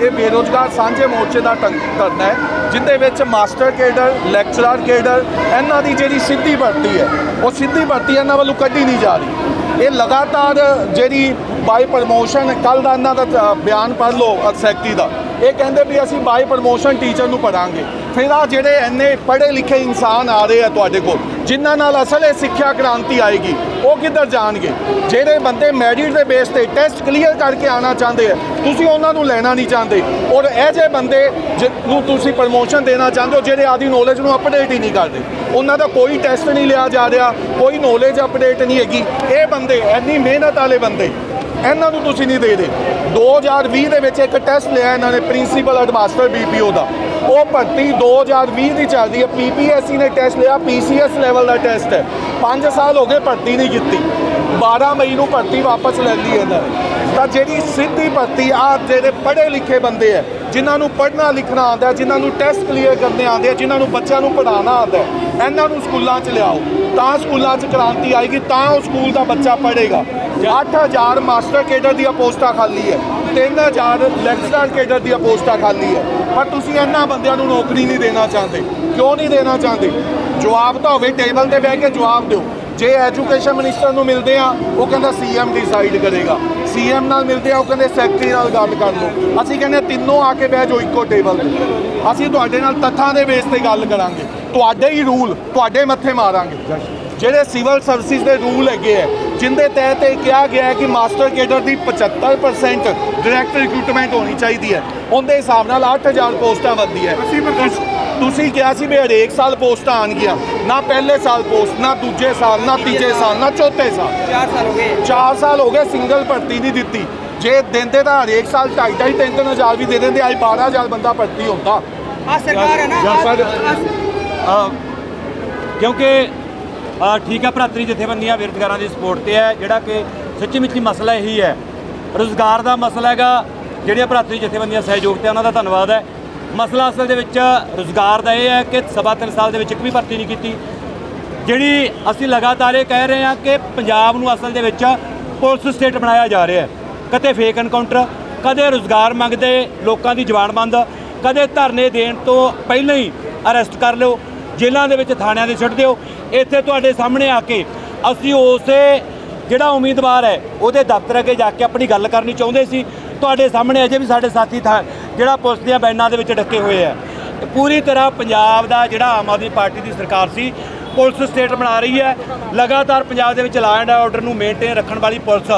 ਇਹ ਬੇਰੋਜ਼ਗਾਰ ਸਾਂਝੇ ਮੋਰਚੇ ਦਾ ਟੰ- ਧਰਨਾ ਹੈ, ਜਿੰਦੇ ਵਿੱਚ ਮਾਸਟਰ ਕੇਡਰ, ਲੈਕਚਰਰ ਕੇਡਰ, ਇਹਨਾਂ ਦੀ ਜਿਹੜੀ ਸਿੱਧੀ ਭਰਤੀ ਹੈ, ਉਹ ਸਿੱਧੀ ਭਰਤੀ ਇਹਨਾਂ ਵੱਲੋਂ ਕੱਢੀ ਨਹੀਂ ਜਾ ਰਹੀ। ਇਹ ਲਗਾਤਾਰ ਜਿਹੜੀ ਬਾਈ ਪ੍ਰਮੋਸ਼ਨ ਕੱਲ ਦਾ ਇਹਨਾਂ ਦਾ ਬਿਆਨ ਪੜ੍ਹ ਲਓ ਸੈਕਟਰੀ ਦਾ। ਇਹ ਕਹਿੰਦੇ ਵੀ ਅਸੀਂ ਬਾਈ ਪ੍ਰਮੋਸ਼ਨ ਟੀਚਰ ਨੂੰ ਪੜਾਂਗੇ ਫਿਰ ਆ ਜਿਹੜੇ ਇੰਨੇ ਪੜ੍ਹੇ ਲਿਖੇ ਇਨਸਾਨ ਆ ਰਹੇ ਆ ਤੁਹਾਡੇ ਕੋਲ, ਜਿਨ੍ਹਾਂ ਨਾਲ ਅਸਲ ਇਹ ਸਿੱਖਿਆ ਕ੍ਰਾਂਤੀ ਆਏਗੀ, ਉਹ ਕਿੱਧਰ ਜਾਣਗੇ? ਜਿਹੜੇ ਬੰਦੇ ਮੈਰਿਟ ਦੇ ਬੇਸ ਤੇ ਟੈਸਟ ਕਲੀਅਰ ਕਰਕੇ ਆਉਣਾ ਚਾਹੁੰਦੇ ਆ, ਤੁਸੀਂ ਉਹਨਾਂ ਨੂੰ ਲੈਣਾ ਨਹੀਂ ਚਾਹੁੰਦੇ। ਔਰ ਇਹ ਜਿਹੇ ਬੰਦੇ ਜਿਹਨੂੰ ਤੁਸੀਂ ਪ੍ਰਮੋਸ਼ਨ ਦੇਣਾ ਚਾਹੁੰਦੇ ਹੋ, ਜਿਹੜੇ ਆਦੀ ਨੌਲੇਜ ਨੂੰ ਅਪਡੇਟ ਹੀ ਨਹੀਂ ਕਰਦੇ। ਉਹਨਾਂ ਦਾ ਕੋਈ ਟੈਸਟ ਨਹੀਂ ਲਿਆ ਜਾ ਰਿਹਾ, ਕੋਈ ਨੌਲੇਜ ਅਪਡੇਟ ਨਹੀਂ ਹੈਗੀ। ਇਹ ਬੰਦੇ, ਇੰਨੀ ਮਿਹਨਤ ਵਾਲੇ ਬੰਦੇ, ਇਹਨਾਂ ਨੂੰ ਤੁਸੀਂ ਨਹੀਂ ਦੇ ਰਹੇ। 2020 ਦੇ ਵਿੱਚ ਇੱਕ ਟੈਸਟ ਲਿਆ ਇਹਨਾਂ ਨੇ ਪ੍ਰਿੰਸੀਪਲ ਐਡਮਾਸਟਰ ਬੀਪੀਓ ਦਾ। ਉਹ ਭਰਤੀ 2020 ਦੀ ਚੱਲਦੀ ਹੈ। ਪੀਪੀਐਸਸੀ ਨੇ ਟੈਸਟ ਲਿਆ ਪੀਸੀਐਸ ਲੈਵਲ ਦਾ ਟੈਸਟ ਹੈ। 5 ਸਾਲ ਹੋ ਗਏ ਭਰਤੀ ਨਹੀਂ ਕੀਤੀ। 12 ਮਈ ਨੂੰ ਭਰਤੀ ਵਾਪਸ ਲੈ ਲਈ ਇਹਨਾਂ ਨੇ। ਤਾਂ ਜਿਹੜੀ ਸਿੱਧੀ ਭਰਤੀ ਆ ਜਿਹੜੇ ਪੜ੍ਹੇ ਲਿਖੇ ਬੰਦੇ ਆ ਜਿਨ੍ਹਾਂ ਨੂੰ ਪੜ੍ਹਨਾ ਲਿਖਣਾ ਆਉਂਦਾ ਜਿਨ੍ਹਾਂ ਨੂੰ ਟੈਸਟ ਕਲੀਅਰ ਕਰਨੇ ਆਉਂਦੇ ਆ ਜਿਨ੍ਹਾਂ ਨੂੰ ਬੱਚਿਆਂ ਨੂੰ ਪੜ੍ਹਾਉਣਾ ਆਉਂਦਾ ਇਹਨਾਂ ਨੂੰ ਸਕੂਲਾਂ 'ਚ ਲਿਆਓ। ਤਾਂ ਸਕੂਲਾਂ 'ਚ ਕ੍ਰਾਂਤੀ ਆਏਗੀ ਤਾਂ ਉਹ ਸਕੂਲ ਦਾ ਬੱਚਾ ਪੜ੍ਹੇਗਾ। 8000 ਮਾਸਟਰ ਕੇਡਰ ਦੀਆਂ ਪੋਸਟਾਂ ਖਾਲੀ ਹੈ। 3000 ਲੈਕਚਰਰ ਕੇਡਰ ਦੀਆਂ ਪੋਸਟਾਂ ਖਾਲੀ ਹੈ। ਪਰ ਤੁਸੀਂ ਇਹਨਾਂ ਬੰਦਿਆਂ ਨੂੰ ਨੌਕਰੀ ਨਹੀਂ ਦੇਣਾ ਚਾਹੁੰਦੇ। ਕਿਉਂ ਨਹੀਂ ਦੇਣਾ ਚਾਹੁੰਦੇ? ਜਵਾਬ ਤਾਂ ਹੋਵੇ, ਟੇਬਲ ਤੇ ਬਹਿ ਕੇ ਜਵਾਬ ਦਿਓ। ਜੇ ਐਜੂਕੇਸ਼ਨ ਮਿਨਿਸਟਰ ਨੂੰ ਮਿਲਦੇ ਆ, ਉਹ ਕਹਿੰਦਾ ਸੀਐਮ ਡਿਸਾਈਡ ਕਰੇਗਾ। ਸੀਐਮ ਨਾਲ ਮਿਲਦੇ ਆ, ਉਹ ਕਹਿੰਦੇ ਸੈਕਟਰੀ ਨਾਲ ਗੱਲ ਕਰ ਲਓ। ਅਸੀਂ ਕਹਿੰਦੇ ਤਿੰਨੋਂ ਆ ਕੇ ਬਹਿ ਜਾਓ ਇੱਕੋ ਟੇਬਲ ਤੇ। ਅਸੀਂ ਤੁਹਾਡੇ ਨਾਲ ਤੱਥਾਂ ਦੇ ਬੇਸ ਤੇ ਗੱਲ ਕਰਾਂਗੇ। ਤੁਹਾਡੇ ਹੀ ਰੂਲ ਤੁਹਾਡੇ ਮੱਥੇ ਮਾਰਾਂਗੇ। ਜਿਹੜੇ ਸਿਵਲ ਸਰਵਿਸਿਜ਼ ਦੇ ਰੂਲ ਹੈਗੇ ਹੈ ਜਿੰਦੇ ਤਹਿਤ ਇਹ ਕਿਹਾ ਗਿਆ ਹੈ ਕਿ ਮਾਸਟਰ ਕੇਡਰ ਦੀ 75% ਡਾਇਰੈਕਟ ਰਿਕਰੂਟਮੈਂਟ ਹੋਣੀ ਚਾਹੀਦੀ ਹੈ। ਉਹਦੇ ਹਿਸਾਬ ਨਾਲ 8000 ਪੋਸਟਾਂ ਵੱਧਦੀ ਹੈ। ਤੁਸੀਂ ਕਿਹਾ ਸੀ ਵੀ ਹਰੇਕ ਸਾਲ ਪੋਸਟਾਂ ਆਣਗੀਆਂ ਨਾ ਪਹਿਲੇ ਸਾਲ ਪੋਸਟ ਨਾ ਦੂਜੇ ਸਾਲ ਨਾ ਤੀਜੇ ਸਾਲ ਨਾ ਚੌਥੇ ਸਾਲ। 4 ਸਾਲ ਹੋ ਗਏ। 4 ਸਾਲ ਹੋ ਗਏ ਸਿੰਗਲ ਭਰਤੀ ਨਹੀਂ ਦਿੱਤੀ। ਜੇ ਦਿੰਦੇ ਤਾਂ ਹਰੇਕ ਸਾਲ ਢਾਈ ਢਾਈ ਤਿੰਨ ਤਿੰਨ ਹਜ਼ਾਰ ਵੀ ਦੇ ਦਿੰਦੇ। ਅੱਜ 12000 ਬੰਦਾ ਭਰਤੀ ਹੁੰਦਾ। ਆ ਸਰਕਾਰ ਹੈ ਨਾ ਕਿਉਂਕਿ ਠੀਕ ਹੈ ਭਰਾਤਰੀ ਜਥੇਬੰਦੀਆਂ, ਬੇਰੁਜ਼ਗਾਰਾਂ ਦੀ ਸਪੋਰਟ ਤੇ ਹੈ, ਜਿਹੜਾ ਕਿ ਸੱਚੀ ਮੁੱਚੀ ਮਸਲਾ ਇਹੀ ਹੈ। ਰੋਜ਼ਗਾਰ ਦਾ ਮਸਲਾ ਹੈਗਾ, ਜਿਹੜੀਆਂ ਭਰਾਤਰੀ ਜਥੇਬੰਦੀਆਂ ਸਹਿਯੋਗ ਤੇ ਉਹਨਾਂ ਦਾ ਧੰਨਵਾਦ ਹੈ। ਮਸਲਾ ਅਸਲ ਦੇ ਵਿੱਚ ਰੋਜ਼ਗਾਰ ਦਾ ਇਹ ਹੈ ਕਿ ਸਵਾ ਤਿੰਨ ਸਾਲ ਦੇ ਵਿੱਚ ਇੱਕ ਵੀ ਭਰਤੀ ਨਹੀਂ ਕੀਤੀ। ਜਿਹੜੀ ਅਸੀਂ ਲਗਾਤਾਰ ਇਹ ਕਹਿ ਰਹੇ ਹਾਂ ਕਿ ਪੰਜਾਬ ਨੂੰ ਅਸਲ ਦੇ ਵਿੱਚ ਪੁਲਿਸ ਸਟੇਟ ਬਣਾਇਆ ਜਾ ਰਿਹਾ ਹੈ। ਕਦੇ ਫੇਕ ਐਨਕਾਊਂਟਰ ਕਦੇ ਰੋਜ਼ਗਾਰ ਮੰਗਦੇ ਲੋਕਾਂ ਦੀ ਜ਼ਬਾਨਬੰਦ ਕਦੇ ਧਰਨੇ ਦੇਣ ਤੋਂ ਪਹਿਲਾਂ ਹੀ ਅਰੈਸਟ ਕਰ ਲਿਓ, ਜੇਲ੍ਹਾਂ ਦੇ ਵਿੱਚ ਥਾਣਿਆਂ ਦੇ ਛੱਡ ਦਿਓ। ਇੱਥੇ ਤੁਹਾਡੇ ਸਾਹਮਣੇ ਆ ਕੇ ਅਸੀਂ ਉਸੇ ਜਿਹੜਾ ਉਮੀਦਵਾਰ ਹੈ, ਉਹਦੇ ਦਫ਼ਤਰ ਅੱਗੇ ਜਾ ਕੇ ਆਪਣੀ ਗੱਲ ਕਰਨੀ ਚਾਹੁੰਦੇ ਸੀ। ਤੁਹਾਡੇ ਸਾਹਮਣੇ ਅਜੇ ਵੀ ਸਾਡੇ ਸਾਥੀ ਥਾ, ਜਿਹੜਾ ਪੁਲਿਸ ਦੀਆਂ ਬੈਨਾਂ ਦੇ ਵਿੱਚ ਡੱਕੇ ਹੋਏ ਆ। ਪੂਰੀ ਤਰ੍ਹਾਂ ਪੰਜਾਬ ਦਾ ਜਿਹੜਾ ਆਮ ਆਦਮੀ ਪਾਰਟੀ ਦੀ ਸਰਕਾਰ ਸੀ, ਪੁਲਿਸ ਸਟੇਟ ਬਣਾ ਰਹੀ ਹੈ। ਲਗਾਤਾਰ ਪੰਜਾਬ ਦੇ ਵਿੱਚ ਲਾ ਐਂਡ ਆਰਡਰ ਨੂੰ ਮੇਨਟੇਨ ਰੱਖਣ ਵਾਲੀ ਪੁਲਿਸ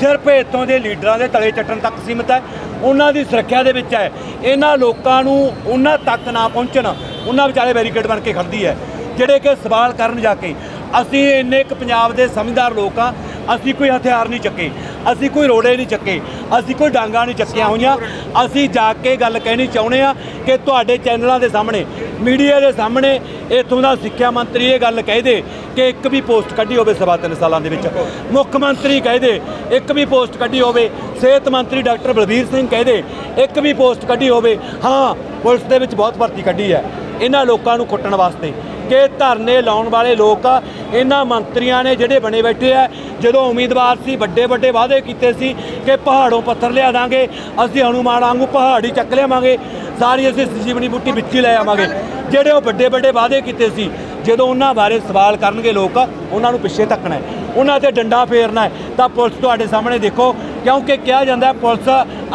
ਸਿਰਫ ਇੱਥੋਂ ਦੇ ਲੀਡਰਾਂ ਦੇ ਤਲੇ ਚੱਟਣ ਤੱਕ ਸੀਮਿਤ ਹੈ। ਉਹਨਾਂ ਦੀ ਸੁਰੱਖਿਆ ਦੇ ਵਿੱਚ ਹੈ। ਇਹਨਾਂ ਲੋਕਾਂ ਨੂੰ ਉਹਨਾਂ ਤੱਕ ਨਾ ਪਹੁੰਚਣ, ਉਹਨਾਂ ਵਿਚਾਲੇ ਬੈਰੀਕੇਡ ਬਣ ਕੇ ਖੜਦੀ ਹੈ। ਜਿਹੜੇ ਕਿ ਸਵਾਲ ਕਰਨ ਜਾ ਕੇ, ਅਸੀਂ ਇੰਨੇ ਕੁ ਪੰਜਾਬ ਦੇ ਸਮਝਦਾਰ ਲੋਕ ਆ, ਅਸੀਂ ਕੋਈ ਹਥਿਆਰ ਨਹੀਂ ਚੱਕੇ, ਅਸੀਂ ਕੋਈ ਰੋੜੇ ਨਹੀਂ ਚੱਕੇ, ਅਸੀਂ ਕੋਈ ਡਾਂਗਾ ਨਹੀਂ ਚੱਕੀਆਂ ਹੋਈਆਂ, ਅਸੀਂ ਜਾ ਕੇ ਗੱਲ ਕਹਿਣੀ ਚਾਹੁੰਦੇ ਆ ਕਿ ਤੁਹਾਡੇ ਚੈਨਲਾਂ ਦੇ ਸਾਹਮਣੇ, ਮੀਡੀਆ ਦੇ ਸਾਹਮਣੇ ਇੱਥੋਂ ਦਾ ਸਿੱਖਿਆ ਮੰਤਰੀ ਇਹ ਗੱਲ ਕਹਿ ਦੇ ਕਿ ਇੱਕ ਵੀ ਪੋਸਟ ਕੱਢੀ ਹੋਵੇ ਸਵਾ ਤਿੰਨ ਸਾਲਾਂ ਦੇ ਵਿੱਚ। ਮੁੱਖ ਮੰਤਰੀ ਕਹਿ ਦੇ, ਇੱਕ ਵੀ ਪੋਸਟ ਕੱਢੀ ਹੋਵੇ, ਸਿਹਤ ਮੰਤਰੀ ਡਾਕਟਰ ਬਲਬੀਰ ਸਿੰਘ ਕਹਿ ਦੇ, ਇੱਕ ਵੀ ਪੋਸਟ ਕੱਢੀ ਹੋਵੇ, ਹਾਂ, ਪੁਲਿਸ ਦੇ ਵਿੱਚ ਬਹੁਤ ਭਰਤੀ ਕੱਢੀ ਹੈ। ਇਹਨਾਂ ਲੋਕਾਂ ਨੂੰ ਕੁੱਟਣ ਵਾਸਤੇ। ਕਿ ਧਰਨੇ ਲਾਉਣ ਵਾਲੇ ਲੋਕ ਇਹਨਾਂ ਮੰਤਰੀਆਂ ਨੇ ਜਿਹੜੇ ਬਣੇ ਬੈਠੇ ਆ, ਜਦੋਂ ਉਮੀਦਵਾਰ ਸੀ, ਵੱਡੇ ਵੱਡੇ ਵਾਅਦੇ ਕੀਤੇ ਸੀ ਕਿ ਪਹਾੜੋਂ ਪੱਥਰ ਲਿਆ ਦਾਂਗੇ, ਅਸੀਂ ਹਨੂਮਾਨ ਵਾਂਗੂ ਪਹਾੜੀ ਚੱਕ ਲਿਆਵਾਂਗੇ, ਸਾਰੀ ਅਸੀਂ ਜੀਵਨੀ ਬੂਟੀ ਵਿੱਚ ਹੀ ਲੈ ਆਵਾਂਗੇ। ਜਿਹੜੇ ਉਹ ਵੱਡੇ ਵੱਡੇ ਵਾਅਦੇ ਕੀਤੇ ਸੀ, ਜਦੋਂ ਉਹਨਾਂ ਬਾਰੇ ਸਵਾਲ ਕਰਨਗੇ ਲੋਕ, ਉਹਨਾਂ ਨੂੰ ਪਿੱਛੇ ਧੱਕਣਾ ਹੈ। ਉਹਨਾਂ ਤੇ ਡੰਡਾ ਫੇਰਨਾ ਤਾਂ ਪੁਲਿਸ ਤੁਹਾਡੇ ਸਾਹਮਣੇ ਦੇਖੋ, ਕਿਉਂਕਿ ਕਿਹਾ ਜਾਂਦਾ ਪੁਲਿਸ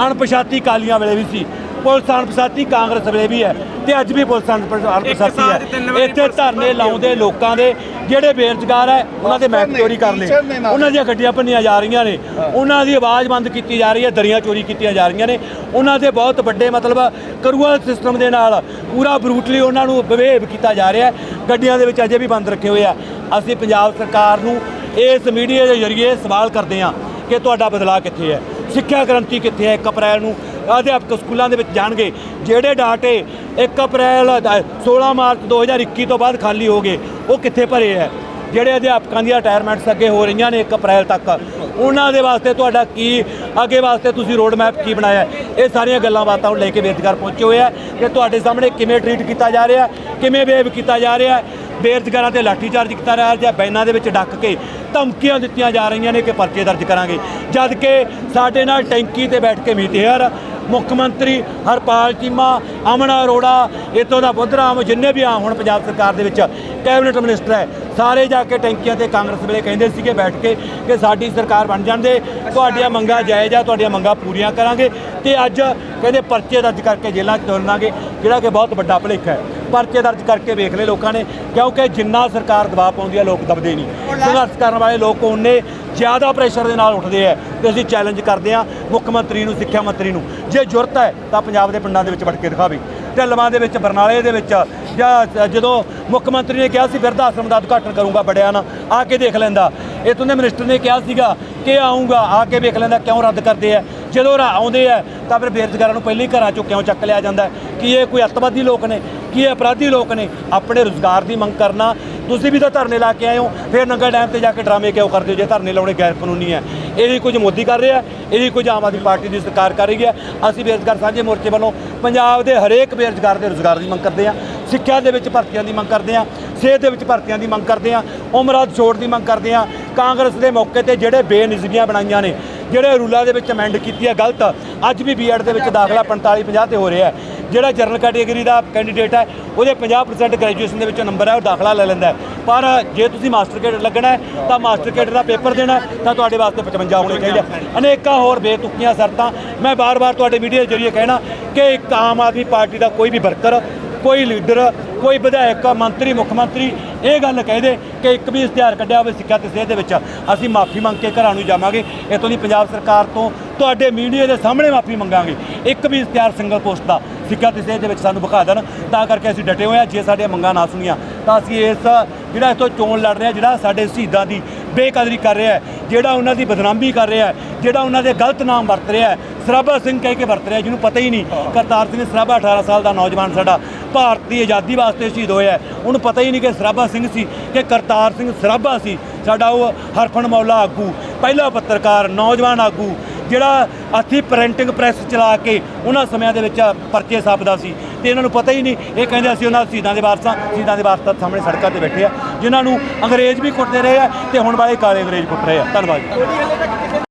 ਅਣਪਛਾਤੀ ਕਾਲੀਆਂ ਵੇਲੇ ਵੀ ਸੀ। ਪੁਲਿਸ ਅਣਪਛਾਤੀ ਕਾਂਗਰਸ ਵੇਲੇ ਵੀ ਹੈ ਤੇ ਅੱਜ ਵੀ ਪੁਲਿਸ ਅਣਪ- ਅਣਪਛਾਤੀ ਹੈ। ਇੱਥੇ ਧਰਨੇ ਲਾਉਂਦੇ ਲੋਕਾਂ ਦੇ ਜਿਹੜੇ ਬੇਰੁਜ਼ਗਾਰ ਹੈ ਉਹਨਾਂ ਦੇ ਮੈਕ ਚੋਰੀ ਕਰ ਲਏ। ਨਾਲ। ਉਹਨਾਂ ਦੀਆਂ ਗੱਡੀਆਂ ਭੰਨੀਆਂ ਜਾ ਰਹੀਆਂ ਨੇ। ਉਹਨਾਂ ਦੀ ਆਵਾਜ਼ ਬੰਦ ਕੀਤੀ ਜਾ ਰਹੀ ਹੈ ਦਰੀਆਂ ਚੋਰੀ ਕੀਤੀਆਂ ਜਾ ਰਹੀਆਂ ਨੇ। ਉਹਨਾਂ ਦੇ ਬਹੁਤ ਵੱਡੇ ਮਤਲਬ ਕਰੂਅਲ ਸਿਸਟਮ ਦੇ ਨਾਲ ਪੂਰਾ ਬਰੂਟਲੀ ਉਹਨਾਂ ਨੂੰ ਬਿਹੇਵ ਕੀਤਾ ਜਾ ਰਿਹਾ ਹੈ। ਗੱਡੀਆਂ ਦੇ ਵਿੱਚ ਅਜੇ ਵੀ ਬੰਦ ਰੱਖੇ ਹੋਏ ਆ। ਅਸੀਂ ਪੰਜਾਬ ਸਰਕਾਰ ਨੂੰ ਇਸ ਮੀਡੀਆ ਦੇ ਜ਼ਰੀਏ ਸਵਾਲ ਕਰਦੇ ਹਾਂ ਕਿ ਤੁਹਾਡਾ ਬਦਲਾਅ ਕਿੱਥੇ ਹੈ? ਸਿੱਖਿਆ ਕ੍ਰਾਂਤੀ ਕਿੱਥੇ ਹੈ 1 ਅਪ੍ਰੈਲ ਨੂੰ? ਅਧਿਆਪਕ ਸਕੂਲਾਂ ਦੇ ਵਿੱਚ ਜਾਣਗੇ। ਜਿਹੜੇ ਡਾਟੇ 1 ਅਪ੍ਰੈਲ ਦਾ- 16 ਮਾਰਚ 2021 ਤੋਂ ਬਾਅਦ ਖਾਲੀ ਹੋ ਗਏ, ਉਹ ਕਿੱਥੇ ਭਰੇ ਹੈ? ਜਿਹੜੇ ਅਧਿਆਪਕਾਂ ਦੀਆਂ ਰਿਟਾਇਰਮੈਂਟਸ ਅੱਗੇ ਹੋ ਰਹੀਆਂ ਨੇ 1 ਅਪ੍ਰੈਲ ਤੱਕ, ਉਹਨਾਂ ਦੇ ਵਾਸਤੇ ਤੁਹਾਡਾ ਕੀ, ਅੱਗੇ ਵਾਸਤੇ ਤੁਸੀਂ ਰੋਡ ਮੈਪ ਕੀ ਬਣਾਇਆ ਇਹ ਸਾਰੀਆਂ ਗੱਲਾਂ ਬਾਤਾਂ ਨੂੰ ਲੈ ਕੇ ਬੇਦਕਾਰ ਪਹੁੰਚੇ ਹੋਏ ਆ ਕਿ ਤੁਹਾਡੇ ਸਾਹਮਣੇ ਕਿਵੇਂ ਟਰੀਟ ਕੀਤਾ ਜਾ ਰਿਹਾ, ਕਿਵੇਂ ਬਿਹੇਵ ਕੀਤਾ ਜਾ ਰਿਹਾ ਬੇਰੁਜ਼ਗਾਰਾਂ ਤੇ ਲਾਠੀਚਾਰਜ ਕੀਤਾ ਜਾ ਰਿਹਾ ਬੈਨਾਂ ਦੇ ਵਿੱਚ ਡੱਕ ਕੇ ਧਮਕੀਆਂ ਦਿੱਤੀਆਂ ਜਾ ਰਹੀਆਂ ਨੇ ਕਿ ਪਰਚੇ ਦਰਜ ਕਰਾਂਗੇ। ਜਦ ਕਿ ਸਾਡੇ ਨਾਲ ਟੈਂਕੀ ਤੇ ਬੈਠ ਕੇ ਮੀਤਿਆਰ ਮੁੱਖ ਮੰਤਰੀ ਹਰਪਾਲ ਚੀਮਾ, ਅਮਨ ਅਰੋੜਾ, ਇੱਥੋਂ ਦਾ ਬੁੱਧਰਾਮ ਜਿੰਨੇ ਵੀ ਆ ਹੁਣ ਪੰਜਾਬ ਸਰਕਾਰ ਦੇ ਵਿੱਚ ਕੈਬਨਿਟ ਮਿਨਿਸਟਰ ਹੈ, ਸਾਰੇ ਜਾ ਕੇ ਟੈਂਕੀਆਂ ਤੇ ਕਾਂਗਰਸ ਵੇਲੇ ਕਹਿੰਦੇ ਸੀਗੇ ਬੈਠ ਕੇ ਕਿ ਸਾਡੀ ਸਰਕਾਰ ਬਣ ਜਾਂਦੇ, ਤੁਹਾਡੀਆਂ ਮੰਗਾਂ ਜਾਇਜ਼ ਆ, ਤੁਹਾਡੀਆਂ ਮੰਗਾਂ ਪੂਰੀਆਂ ਕਰਾਂਗੇ ਤੇ ਅੱਜ ਕਹਿੰਦੇ ਪਰਚੇ ਦਰਜ ਕਰਕੇ ਜੇਲ੍ਹਾਂ 'ਚ ਤੋਰਨਾਂਗੇ ਜਿਹੜਾ ਕਿ ਬਹੁਤ ਵੱਡਾ ਭੁਲੇਖਾ ਹੈ। ਪਰਚੇ ਦਰਜ ਕਰਕੇ ਵੇਖ ਲਏ ਲੋਕਾਂ ਨੇ, ਕਿਉਂਕਿ ਜਿੰਨਾ ਸਰਕਾਰ ਦਬਾਅ ਪਾਉਂਦੀ ਹੈ ਲੋਕ ਦਬਦੇ ਨਹੀਂ। ਸੰਘਰਸ਼ ਕਰਨ ਵਾਲੇ ਲੋਕ ਉਹਨੇ ਜ਼ਿਆਦਾ ਪ੍ਰੈਸ਼ਰ ਦੇ ਨਾਲ ਉੱਠਦੇ ਆ ਤੇ ਅਸੀਂ ਚੈਲੰਜ ਕਰਦੇ ਆ ਮੁੱਖ ਮੰਤਰੀ ਨੂੰ, ਸਿੱਖਿਆ ਮੰਤਰੀ ਨੂੰ। ਜੇ ਜ਼ਰੂਰਤ ਹੈ ਤਾਂ ਪੰਜਾਬ ਦੇ ਪਿੰਡਾਂ ਦੇ ਵਿੱਚ ਵੜ ਕੇ ਦਿਖਾਵੇ। ਢਲਵਾਂ ਦੇ ਵਿੱਚ, ਬਰਨਾਲੇ ਦੇ ਵਿੱਚ, ਜਾਂ ਜਦੋਂ ਮੁੱਖ ਮੰਤਰੀ ਨੇ ਕਿਹਾ ਸੀ ਬਿਰਧ ਆਸ਼ਰਮ ਦਾ ਉਦਘਾਟਨ ਕਰੂੰਗਾ ਬੜਿਆ ਨਾਲ, ਆ ਕੇ ਦੇਖ ਲੈਂਦਾ। ਇਥੋਂ ਦੇ ਮਿਨਿਸਟਰ ਨੇ ਕਿਹਾ ਸੀਗਾ ਕਿ ਆਉਂਗਾ ਆ ਕੇ ਵੇਖ ਲੈਂਦਾ ਕਿਉਂ ਰੱਦ ਕਰਦੇ ਆ। ਜਦੋਂ ਰਾ ਆਉਂਦੇ ਆ, ਤਾਂ ਫਿਰ ਬੇਰੁਜ਼ਗਾਰਾਂ ਨੂੰ ਪਹਿਲੀ ਘਰਾਂ ਚੋਂ ਕਿਉਂ ਚੱਕ ਲਿਆ ਜਾਂਦਾ? ਹੈ? ਕੀ ਇਹ ਕੋਈ ਅੱਤਵਾਦੀ ਲੋਕ ਨੇ? ਕੀ ਇਹ ਅਪਰਾਧੀ ਲੋਕ ਨੇ? ਆਪਣੇ ਰੋਜ਼ਗਾਰ ਦੀ ਮੰਗ ਕਰਨਾ ਤੁਸੀਂ ਵੀ ਤਾਂ ਧਰਨੇ ਲਾ ਕੇ ਆਏ ਹੋ, ਫਿਰ ਨੰਗਾ ਡੈਮ ਤੇ ਜਾ ਕੇ ਡਰਾਮੇ ਕਿਉਂ ਕਰਦੇ ਹੋ? ਜੇ ਧਰਨੇ ਲਾਉਣੇ ਗੈਰ ਕਾਨੂੰਨੀ ਹੈ। ਇਹਦੀ ਕੁਝ ਮੋਦੀ ਕਰ ਰਿਹਾ ਇਹਦੀ ਕੁਝ ਆਮ ਆਦਮੀ ਪਾਰਟੀ ਦੀ ਸਰਕਾਰ ਕਰ ਰਹੀ ਹੈ। ਅਸੀਂ ਬੇਰੁਜ਼ਗਾਰ ਸਾਂਝੇ ਮੋਰਚੇ ਵੱਲੋਂ ਪੰਜਾਬ ਦੇ ਹਰੇਕ ਬੇਰੁਜ਼ਗਾਰ ਦੇ ਰੋਜ਼ਗਾਰ ਦੀ ਮੰਗ ਕਰਦੇ ਹਾਂ, ਸਿੱਖਿਆ ਦੇ ਵਿੱਚ ਭਰਤੀਆਂ ਦੀ ਮੰਗ ਕਰਦੇ ਹਾਂ, ਸਿਹਤ ਦੇ ਵਿੱਚ ਭਰਤੀਆਂ ਦੀ ਮੰਗ ਕਰਦੇ ਹਾਂ ਉਮਰਾਦ ਛੋੜ ਦੀ ਮੰਗ ਕਰਦੇ ਹਾਂ। ਕਾਂਗਰਸ ਦੇ ਮੌਕੇ ਤੇ ਜਿਹੜੇ ਬੇਨਿਜ਼ਮੀਆਂ ਬਣਾਈਆਂ ਨੇ, ਜਿਹੜੇ ਰੂਲਾਂ ਦੇ ਵਿੱਚ ਅਮੈਂਡ ਕੀਤੀ ਹੈ, ਗਲਤ। ਅੱਜ ਵੀ ਬੀਐਡ ਦੇ ਵਿੱਚ ਦਾਖਲਾ 45 50 ਤੇ ਹੋ ਰਿਹਾ ਹੈ। ਜਿਹੜਾ ਜਨਰਲ ਕੈਟੇਗਰੀ ਦਾ ਕੈਂਡੀਡੇਟ ਹੈ, ਉਹਦੇ 50% ਗ੍ਰੈਜੂਏਸ਼ਨ ਦੇ ਵਿੱਚੋਂ ਨੰਬਰ ਹੈ, ਉਹ ਦਾਖਲਾ ਲੈ ਲੈਂਦਾ ਪਰ ਜੇ ਤੁਸੀਂ ਮਾਸਟਰ ਕੈਡਰ ਲੱਗਣਾ ਤਾਂ ਮਾਸਟਰ ਕੈਡਰ ਦਾ ਪੇਪਰ ਦੇਣਾ ਤਾਂ ਤੁਹਾਡੇ ਵਾਸਤੇ 55 ਹੋਣੇ ਚਾਹੀਦੇ ਆ। ਅਨੇਕਾਂ ਹੋਰ ਬੇਤੁਕੀਆਂ ਸ਼ਰਤਾਂ, ਮੈਂ ਬਾਰ-ਬਾਰ ਤੁਹਾਡੇ ਮੀਡੀਆ ਦੇ ਜ਼ਰੀਏ ਕਹਿਣਾ ਕਿ ਇੱਕ ਆਮ ਆਦਮੀ ਪਾਰਟੀ ਦਾ ਕੋਈ ਵੀ ਵਰਕਰ ਕੋਈ ਲੀਡਰ, ਕੋਈ ਵਿਧਾਇਕ, ਮੰਤਰੀ, ਮੁੱਖ ਮੰਤਰੀ ਇਹ ਗੱਲ ਕਹਿ ਦੇ ਕਿ ਇੱਕ ਵੀ ਇਸ਼ਤਿਹਾਰ ਕੱਢਿਆ ਹੋਵੇ ਸਿੱਖਿਆ ਤੇ ਸਿਹਤ ਦੇ ਵਿੱਚ, ਅਸੀਂ ਮਾਫੀ ਮੰਗ ਕੇ ਘਰਾਂ ਨੂੰ ਜਾਵਾਂਗੇ। ਇਤੋਂ ਦੀ ਪੰਜਾਬ ਸਰਕਾਰ ਤੋਂ ਤੁਹਾਡੇ ਮੀਡੀਆ ਦੇ ਸਾਹਮਣੇ ਮਾਫੀ ਮੰਗਾਂਗੇ। ਇੱਕ ਵੀ ਇਸ਼ਤਿਹਾਰ ਸਿੰਗਲ ਪੋਸਟ ਦਾ ਸਿੱਖਿਆ ਤੇ ਸਿਹਤ ਦੇ ਵਿੱਚ ਸਾਨੂੰ ਵਿਖਾ ਦੇਣ, ਤਾਂ ਕਰਕੇ ਅਸੀਂ ਡਟੇ ਹੋਏ ਹਾਂ। ਜੇ ਸਾਡੀਆਂ ਮੰਗਾਂ ਨਾ ਸੁਣੀਆਂ, ਤਾਂ ਅਸੀਂ ਇਸ ਜਿਹੜਾ ਇਤੋਂ ਚੋਣ ਲੜ ਰਿਹਾ ਜਿਹੜਾ ਸਾਡੇ ਸ਼ਹੀਦਾਂ ਦੀ ਬੇਕਦਰੀ ਕਰ ਰਿਹਾ ਹੈ ਜਿਹੜਾ ਉਹਨਾਂ ਦੀ ਬਦਨਾਮੀ ਕਰ ਰਿਹਾ ਹੈ ਜਿਹੜਾ ਉਹਨਾਂ ਦੇ ਗਲਤ ਨਾਮ ਵਰਤ ਰਿਹਾ ਹੈ ਸਰਾਭਾ ਸਿੰਘ ਕਹਿ ਕੇ ਵਰਤ ਰਿਹਾ ਜਿਹਨੂੰ ਪਤਾ ਹੀ ਨਹੀਂ ਕਰਤਾਰ ਸਿੰਘ ਸਰਾਭਾ 18 ਸਾਲ ਦਾ ਨੌਜਵਾਨ ਸਾਡਾ ਭਾਰਤ ਦੀ ਆਜ਼ਾਦੀ ਵਾਸਤੇ ਸ਼ਹੀਦ ਹੋਇਆ। ਉਹਨੂੰ ਪਤਾ ਹੀ ਨਹੀਂ ਕਿ ਸਰਾਭਾ ਸਿੰਘ ਸੀ ਕਿ ਕਰਤਾਰ ਸਿੰਘ ਸਰਾਭਾ ਸੀ ਸਾਡਾ ਉਹ ਹਰਫਨ ਮੌਲਾ ਆਗੂ ਪਹਿਲਾ ਪੱਤਰਕਾਰ ਨੌਜਵਾਨ ਆਗੂ ਜਿਹੜਾ ਹੱਥੀਂ ਪ੍ਰਿੰਟਿੰਗ ਪ੍ਰੈਸ ਚਲਾ ਕੇ ਉਹਨਾਂ ਸਮਿਆਂ ਦੇ ਵਿੱਚ ਪਰਚੇ ਛਾਪਦਾ ਸੀ ਤੇ ਇਹਨਾਂ ਨੂੰ ਪਤਾ ਹੀ ਨਹੀਂ, ਇਹ ਕਹਿੰਦੇ ਅਸੀਂ ਉਹਨਾਂ ਸ਼ਹੀਦਾਂ ਦੇ ਵਾਰਸਾਂ, ਸ਼ਹੀਦਾਂ ਦੇ ਵਾਰਸਾਂ ਸਾਹਮਣੇ ਸੜਕਾਂ ਤੇ ਬੈਠੇ ਆ, ਜਿਨ੍ਹਾਂ ਨੂੰ ਅੰਗਰੇਜ਼ ਵੀ ਕੁੱਟਦੇ ਰਹੇ ਆ ਤੇ ਹੁਣ ਵਾਲੇ ਕਾਲੇ ਅੰਗਰੇਜ਼ ਕੁੱਟ ਰਹੇ ਆ। ਧੰਨਵਾਦ